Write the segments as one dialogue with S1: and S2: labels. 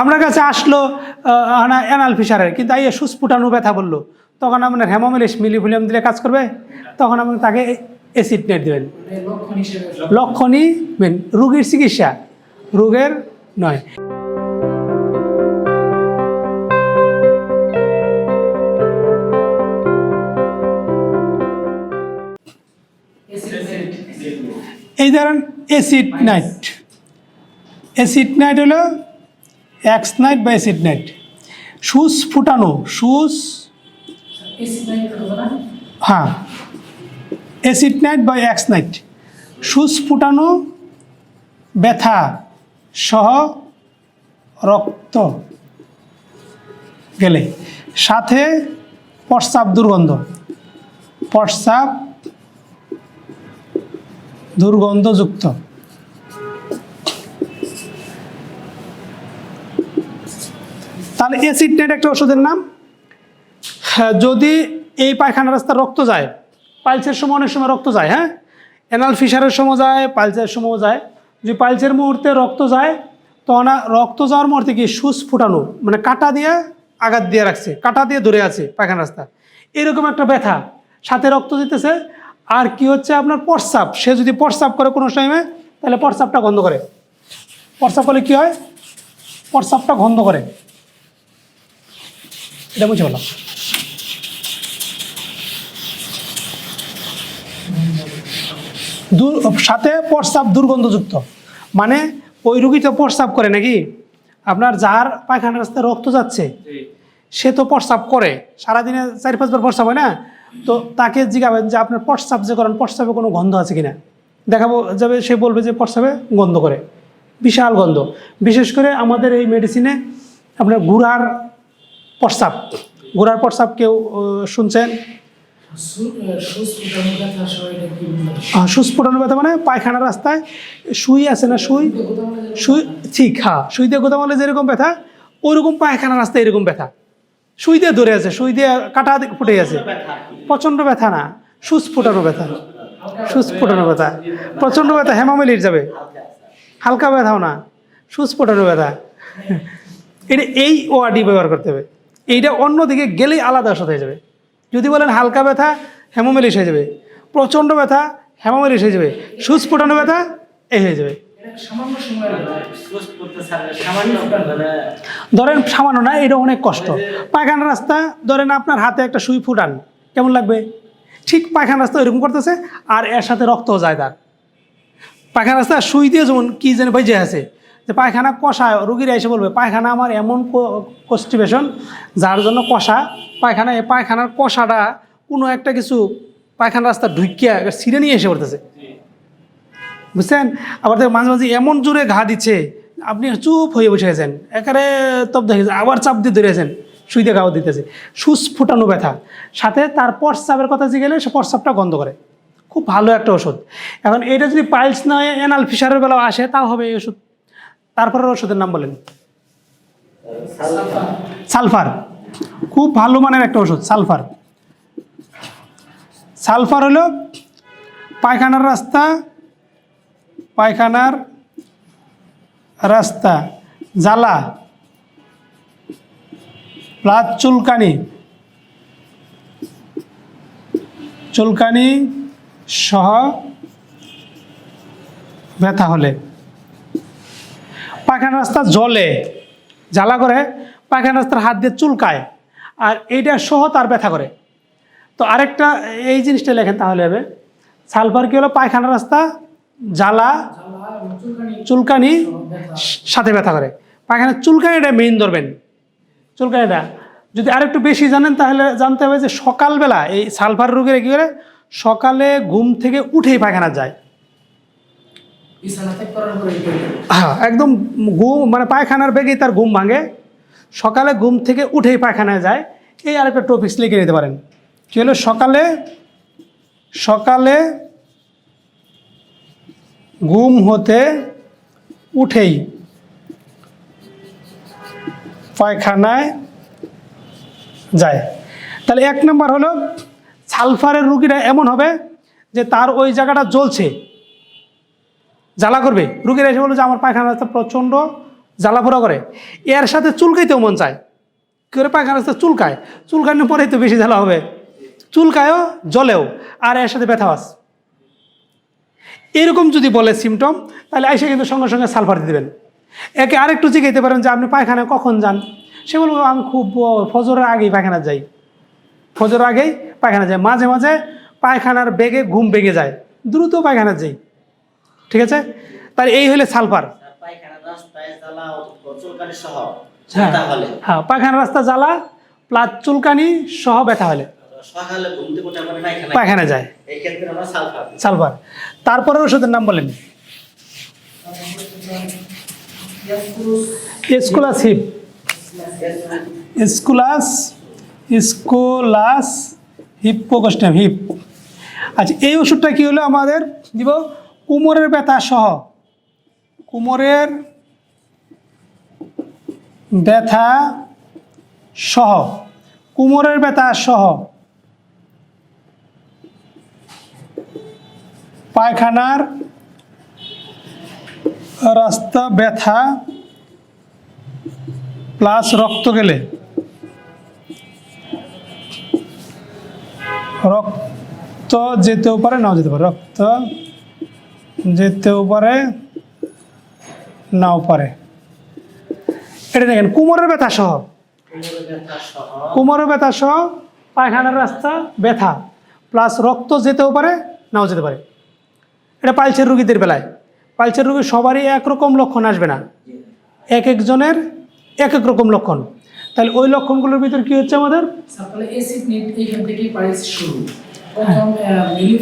S1: আপনার কাছে আসলো অ্যানাল ফিশারের কিন্তু এই সুস্ফুটানো ব্যথা বলল। তখন আপনার হেমোমিলিস মিলিফুলিয়াম দিলে কাজ করবে তখন আপনি তাকে অ্যাসিড নেট দেবেন। লক্ষণই মেন রোগীর চিকিৎসা রোগের নয়। এই ধরেন অ্যাসিড নাইট অ্যাসিড নাইট হলো এক্স নাইট বা নাইট সুস ফুটানো সুস হ্যাঁ। অ্যাসিড নাইট বা এক্স নাইট সুস ফুটানো ব্যথা সহ রক্ত গেলে। সাথে প্রস্রাব দুর্গন্ধ। প্রস্রাব দুর্গন্ধযুক্ত। তাহলে অ্যাসিড নাইট একটা ওষুধের নাম। হ্যাঁ, যদি এই পায়খানা রাস্তা রক্ত যায় পাইলসের সময় অনেক সময় রক্ত যায় হ্যাঁ? এনাল ফিশারের সময় যায় পাইলসের সময় যায়। যদি পাইলসের মুহূর্তে রক্ত যায় তখন রক্ত যাওয়ার মুহূর্তে কি সুচ ফুটানো মানে কাটা দিয়ে আঘাত দিয়ে রাখছে কাটা দিয়ে ধরে আছে পায়খানা রাস্তা। এরকম একটা ব্যথা সাথে রক্ত দিতেছে। আর কি হচ্ছে আপনার প্রস্রাব সে যদি প্রস্রাব করে কোনো টাইমে তাহলে প্রস্রাবটা গন্ধ করে। প্রস্রাব করলে কী হয়? প্রস্রাবটা গন্ধ করে। এটা বুঝে বললাম সাথে প্রস্রাব দুর্গন্ধযুক্ত। মানে ওই রুগী তো প্রস্রাব করে নাকি? আপনার যার পায়খানা রাস্তায় রক্ত যাচ্ছে সে তো প্রস্রাব করে। সারাদিনে চার পাঁচবার প্রস্রাব হয় না? তো তাকে জিজ্ঞাবেন যে আপনার প্রস্রাব যে করেন প্রস্রাবে কোনো গন্ধ আছে কিনা? দেখাবো যাবে সে বলবে যে প্রস্রাবে গন্ধ করে। বিশাল গন্ধ। বিশেষ করে আমাদের এই মেডিসিনে আপনার গুড়ার প্রস্রাব গুড়ার প্রস্রাব কেউ শুনছেন?
S2: সুস্ফুটানো ব্যথা
S1: মানে পায়খানা রাস্তায় সুই আছে না সুই সুই ঠিক হ্যাঁ সুই দিয়ে গোদামালে যেরকম ব্যথা ওইরকম পায়খানা রাস্তায় এরকম ব্যথা। সুই দিয়ে ধরে আছে সুই দিয়ে কাটা ফুটে আছে। প্রচণ্ড ব্যথা না সুস্ফুটানো ব্যথা। সুস্ফুটানো ব্যথা। প্রচণ্ড ব্যথা হেমামেলির যাবে। হালকা ব্যথাও না সুস্ফুটানো ব্যথা। এটা এই ওয়ার্ডই ব্যবহার করতে হবে। এইটা অন্যদিকে গেলেই আলাদা ওষুধ হয়ে যাবে। যদি বলেন হালকা ব্যথা হেমোমেলিস হয়ে যাবে। প্রচণ্ড ব্যথা হেমোমেলিস হয়ে যাবে। সুস্ফুটানো ব্যথা, এই হয়ে যাবে। ধরেন সামান্য না, এটা অনেক কষ্ট। পায়খানা রাস্তা, ধরেন আপনার হাতে একটা সুই ফুটান, কেমন লাগবে? ঠিক পায়খানা রাস্তা এরকম করতেছে, আর এর সাথে রক্তও যায় তার। পায়খানা রাস্তা সুই দিয়ে যেমন কী যেন বেজে আছে যে পায়খানা কষা রুগীরা এসে বলবে, পায়খানা আমার এমন কনস্টিপেশন যার জন্য কষা। পায়খানা, এই পায়খানার কষাটা কোনো একটা কিছু পায়খানা রাস্তা ঢুকিয়া ছিঁড়ে নিয়ে এসে পড়তেছে। বুঝছেন? আবার দেখো মাঝে মাঝে এমন জোরে ঘা দিচ্ছে, আপনি চুপ হয়ে বসে আছেন। একেবারে তপ দেখেছেন আবার চাপ দিয়ে ধরেছেন দিয়ে গাও দিতেছে। সুস ফুটানো ব্যথা। সাথে তার প্রস্রাবের কথা যে গেলে, সে প্রস্রাবটা গন্ধ করে। খুব ভালো একটা ওষুধ। এখন এটা যদি পাইলস নয় এনাল ফিশারের বেলাও আসে, তাও হবে এই ওষুধ। তারপরের ওষুধের নাম বলেন। সালফার। খুব ভালো মানের একটা ওষুধ সালফার। সালফার হলো পায়খানার রাস্তা পায়খানার রাস্তা জ্বালা প্লাস চুলকানি। চুলকানি সহ ব্যথা হলে। পায়খানা রাস্তা জলে জ্বালা করে, পায়খানা রাস্তার হাত দিয়ে চুলকায়, আর এইটা সহ তার ব্যথা করে। তো আরেকটা, এই জিনিসটা লেখেন তাহলে হবে সালফার কি হলো? পায়খানা রাস্তা, জ্বালা, চুলকানি, সাথে ব্যথা করে। পায়খানার চুলকানিটা মেইন ধরবেন। চুলকানিটা, যদি আরেকটু বেশি জানেন তাহলে জানতে হবে যে সকালবেলা এই সালফার রোগের কী করে? সকালে ঘুম থেকে উঠেই পায়খানা যায়
S2: বিছানা ত্যাগ করার পরে এটা
S1: হ্যাঁ একদম ঘুম মানে পায়খানার বেগেই তার ঘুম ভাঙে। সকালে ঘুম থেকে উঠেই পায়খানায় যায়। এই আরেকটা টপিক্স লিখে নিতে পারেন। কী হলো? সকালে সকালে ঘুম হতে উঠেই পায়খানায় যায়। তাহলে এক নম্বর হলো, সালফারের রুগীরা এমন হবে যে তার ওই জায়গাটা জ্বলছে। জ্বালা করবে। রুগীরা এসে বলল যে, আমার পায়খানা রাস্তা প্রচণ্ড জ্বালাপোড়া করে। এর সাথে চুলকাইতেও মন চায়। কী করে পায়খানা রাস্তা চুলকায়? চুলকানোর পরেই তো বেশি জ্বালা হবে। চুলকায়ও জলেও আর এর সাথে ব্যথা আছে এরকম যদি বলে সিমটম তাহলে এসে কিন্তু সঙ্গে সঙ্গে সালফার দিয়ে দেবেন। একে আরেকটু জিজ্ঞাইতে পারেন যে, আপনি পায়খানায় কখন যান? সে বলব, আমি খুব ফজরের আগেই পায়খানা যাই। ফজরের আগেই পায়খানা যাই। মাঝে মাঝে পায়খানার বেগে ঘুম ভেঙে যায়। দ্রুত পায়খানা যাই। ঠিক আছে? তার এই হলে সালফার হ্যাঁ। হ্যাঁ পায়খানা রাস্তা জ্বালা প্লাস চুলকানি সহ ব্যথা হলে।
S3: পায়খানা
S1: যায়।
S3: সালফার
S1: তারপরে ওষুধের নাম বলেন। Aesculus hip. Aesculus aesculus hippocastanum hip. আচ্ছা এই ওষুধটা কি হলো আমাদের দিব? কোমরের ব্যথা সহ। কোমরের ব্যথা সহ। কোমরের ব্যথা সহ। পায়খানার রাস্তা ব্যথা প্লাস রক্ত গেলে। রক্ত যেতেও পারে, নাও যেতে পারে। রক্ত যেতেও পারে, নাও পারে। এটা দেখেন, কোমরের ব্যথা সহ। কোমরের ব্যথা সহ, পায়খানার রাস্তা ব্যথা প্লাস রক্ত যেতেও পারে, নাও যেতে পারে। এটা পালসের রুগীদের বেলায়। পালসের রুগী সবারই একরকম লক্ষণ আসবে না। এক একজনের এক এক রকম লক্ষণ। তাহলে ওই লক্ষণগুলোর ভিতর কি হচ্ছে আমাদের?
S2: এবং
S1: হ্যাঁ।
S2: এই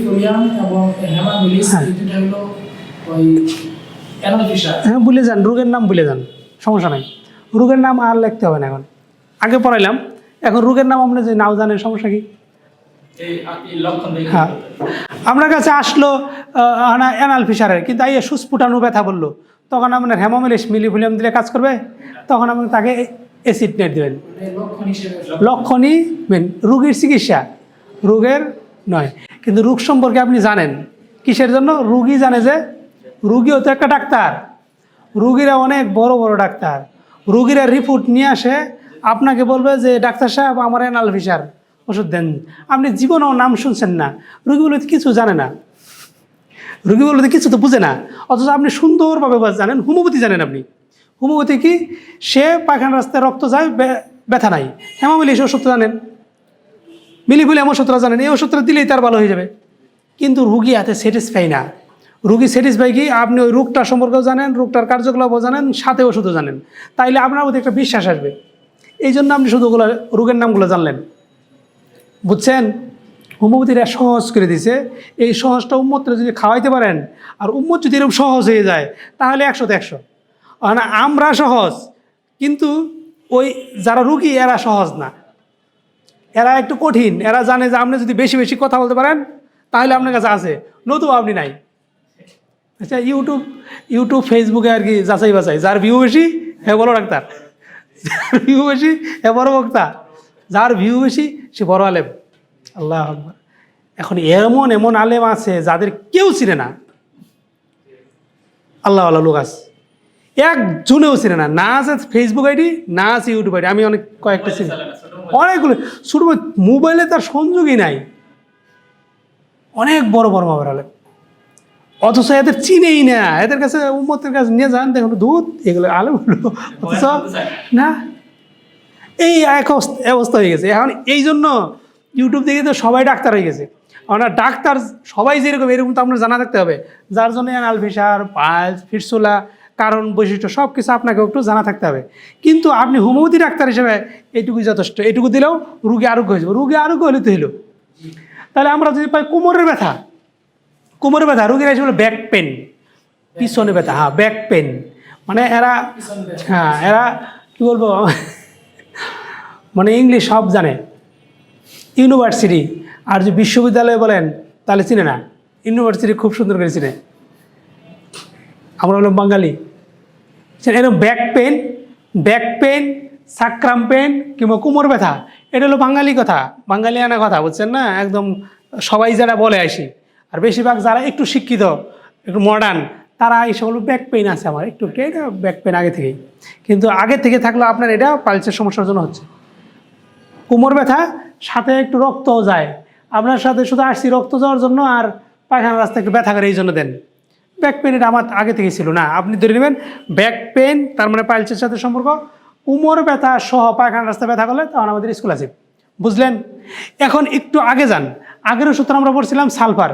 S2: হলো ওই
S1: হ্যাঁ ভুলে যান রোগের নাম ভুলে যান। সমস্যা নাই। রোগের নাম আর লিখতে হবে না এখন। আগে পড়াইলাম এখন রোগের নাম আপনি যে নাও জানেন সমস্যা কি?
S2: এই এই
S1: হ্যাঁ আপনার কাছে আসলো অ্যানাল ফিসারের কিন্তু আইয়ে সুস্ফুটানো ব্যথা বলল। তখন আপনার হেমোমিলিস মিলিফুলিয়াম দিলে কাজ করবে তখন আপনি তাকে অ্যাসিড নেট দেবেন।
S2: এই লক্ষণ
S1: লক্ষণই মেন রোগীর চিকিৎসা। রোগের নয়। কিন্তু রোগ সম্পর্কে আপনি জানেন। কিসের জন্য? রুগী জানে যে রুগীও তো একটা ডাক্তার। রুগীরা অনেক বড় বড় ডাক্তার। রুগীরা রিপোর্ট নিয়ে আসে, আপনাকে বলবে যে, ডাক্তার সাহেব, আমার এনাল ফিসার ওষুধ দেন। আপনি জীবনেও নাম শুনছেন না। রুগী বলে কিছু জানে না। রুগী বলতে কিছু তো বুঝে না। অথচ আপনি সুন্দরভাবে জানেন, হোমিওপ্যাথি জানেন আপনি। হোমিওপ্যাথি কি? সে পায়খানা রাস্তায় রক্ত যায়, ব্যথা নাই। হেমামিলি সে ওষুধটা জানেন। মিলিফুলি এমন ওষুধটা জানেন এই ওষুধটা দিলেই তার ভালো হয়ে যাবে। কিন্তু রুগী এতে স্যাটিসফাই না। রুগী স্যাটিসফাই কি? আপনি ওই রোগটা সম্পর্কেও জানেন, রোগটার কার্যকলাপও জানেন, সাথে ওষুধও জানেন। তাইলে আপনার মধ্যে একটা বিশ্বাস আসবে। এই জন্য আপনি শুধু ওগুলো রোগের নামগুলো জানলেন। বুঝছেন? হোমিওপ্যাথিরা সহজ করে দিছে। এই সহজটা উম্মতরা যদি খাওয়াইতে পারেন, আর উম্মত যদি এরকম সহজ হয়ে যায়, তাহলে একশোতে একশো। আমরা সহজ, কিন্তু ওই যারা রুগী, এরা সহজ না। এরা একটু কঠিন। এরা জানে যে আপনি যদি বেশি বেশি কথা বলতে পারেন, তাহলে আপনার কাছে আছে। নতুবা আপনি নাই। আচ্ছা ইউটিউব ইউটিউব ফেসবুকে আর কি যাচাই বাছাই। যার ভিউ বেশি হ্যাঁ বড় ডাক্তার। যার ভিউ বেশি হ্যাঁ বড় বক্তা। যার ভিউ বেশি, সে বড় আলেম। আল্লাহ। এখন এমন এমন আলেম আছে যাদের কেউ চিনে না। আল্লাহ আল্লাহ লোক আছে। একজনেও চিনে না। না আছে ফেসবুক আইডি না আছে ইউটিউব আইডি আমি অনেক কয়েকটা চিনি। অনেকগুলো শুধু মোবাইলে তার সংযোগই নাই। অনেক বড় বড় মাবার আলেম। অথচ এদের চিনেই না এদের কাছে উম্মতের কাছে নিয়ে যান দেখুন দুধ এগুলো আলু হলো অথচ না। এই এক অবস্থা হয়ে গেছে। এখন এই জন্য ইউটিউব দেখে তো সবাই ডাক্তার হয়ে গেছে। আমরা ডাক্তার সবাই যেরকম এরকম তো আপনার জানা থাকতে হবে। যার জন্য অ্যানাল ফিসার পাইলস ফিরসুলা কারণ, বৈশিষ্ট্য সব কিছু আপনাকে একটু জানা থাকতে হবে। কিন্তু আপনি হোমিওপ্যাথি ডাক্তার হিসেবে এটুকু যথেষ্ট। এইটুকু দিলেও রুগী আরোগ্য হয়ে যাবে। রুগী আরোগ্য হলে তো হলো। তাহলে আমরা যদি পাই কোমরের ব্যথা। কোমরের ব্যথা, রুগীরা এসে বলে ব্যাক পেন পিছনে ব্যথা হ্যাঁ ব্যাক পেন মানে এরা হ্যাঁ এরা কী বলব? মানে ইংলিশ সব জানে। ইউনিভার্সিটি, আর যে বিশ্ববিদ্যালয় বলেন, তাহলে চিনে না। ইউনিভার্সিটি খুব সুন্দর করে চিনে। আমরা হলাম বাঙালি। এরকম back pain back pain sacrum pain কিংবা কোমর ব্যথা, এটা হলো বাঙালি কথা বাঙালি আনা কথা, বুঝছেন না? একদম সবাই যারা বলে আসি, আর বেশিরভাগ যারা একটু শিক্ষিত, একটু মডার্ন তারা এই বলবে ব্যাক পেইন আছে আমার, একটু একটু এটা ব্যাক পেন আগে থেকেই। কিন্তু আগে থেকে থাকলে আপনার এটা পালসের সমস্যার জন্য হচ্ছে। কোমর ব্যথা, সাথে একটু রক্তও যায়। আপনার সাথে শুধু আসছি রক্ত যাওয়ার জন্য আর পায়খানা রাস্তা একটু ব্যথা করে এই জন্য দেন। ব্যাক পেন এটা আমার আগে থেকে ছিল। না, আপনি ধরে নেবেন ব্যাক পেন তার মানে পাইলসের সাথে সম্পর্ক, উমর ব্যথা সহ পায়খানা রাস্তা ব্যথা করলে তখন আমাদের স্কুল আছে। বুঝলেন? এখন একটু আগে যান। আগের ওষুধটা আমরা পড়ছিলাম সালফার।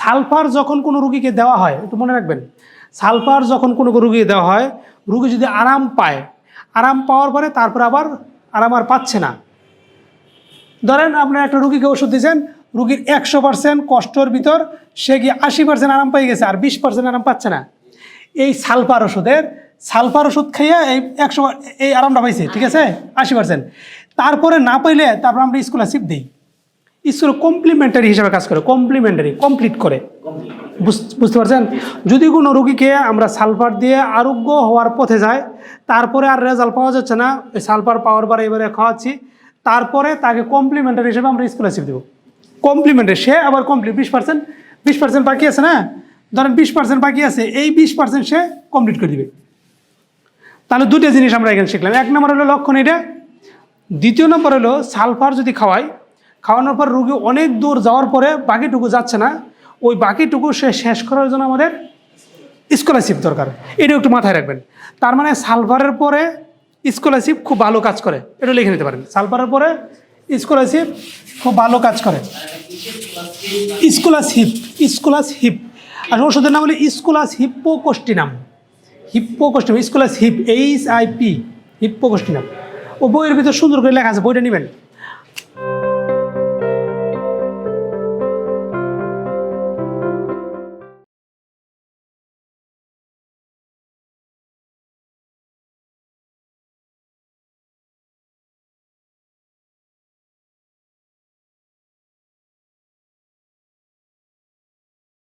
S1: সালফার যখন কোনো রুগীকে দেওয়া হয়, একটু মনে রাখবেন, সালফার যখন কোনো রুগীকে দেওয়া হয়, রুগী যদি আরাম পায়, আরাম পাওয়ার পরে তারপর আবার আরাম আর পাচ্ছে না। ধরেন আপনার একটা রুগীকে ওষুধ দিয়েছেন রুগীর একশো পার্সেন্ট কষ্টর ভিতর সে গিয়ে আশি পার্সেন্ট আরাম পেয়ে গেছে, আর বিশ পার্সেন্ট আরাম পাচ্ছে না। এই সালফার ওষুধের সালফার ওষুধ খাইয়ে এই একশো এই আরামটা পাইছে, ঠিক আছে? আশি পার্সেন্ট তারপরে না পাইলে তারপর আমরা স্কলারশিপ দিই। স্কুল কমপ্লিমেন্টারি হিসাবে কাজ করে কমপ্লিমেন্টারি কমপ্লিট করে। বুঝ- বুঝতে পারছেন? যদি কোনো রুগীকে আমরা সালফার দিয়ে আরোগ্য হওয়ার পথে যায় তারপরে আর রেজাল্ট পাওয়া যাচ্ছে না সালফার পাওয়ার পরে এবারে খাওয়াচ্ছি, তারপরে তাকে কমপ্লিমেন্টারি হিসেবে আমরা স্কলারশিপ দেবো। কমপ্লিমেন্টারি সে আবার কমপ্লিট বিশ পার্সেন্ট বিশ পার্সেন্ট বাকি আছে না? ধরেন বিশ পার্সেন্ট বাকি আছে, এই বিশ পার্সেন্ট সে কমপ্লিট করে দিবে। তাহলে দুটো জিনিস আমরা এখানে শিখলাম। এক নম্বর হলো লক্ষণ এটা। দ্বিতীয় নম্বর হলো সালফার যদি খাওয়াই খাওয়ানোর পর রুগী অনেক দূর যাওয়ার পরে বাকিটুকু যাচ্ছে না, ওই বাকিটুকু সে শেষ করার জন্য আমাদের স্কলারশিপ দরকার। এটা একটু মাথায় রাখবেন। তার মানে সালফারের পরে স্কলারশিপ খুব ভালো কাজ করে। এটা লিখে নিতে পারেন। সালফারের পরে স্কলারশিপ খুব ভালো কাজ করে। Scholarship scholarship. আর ওষুধের নাম হলো aesculus hippocastanum hippocastanum aesculus hip H I P hippocastanum ও বইয়ের ভিতরে সুন্দর করে লেখা আছে, বইটা নেবেন।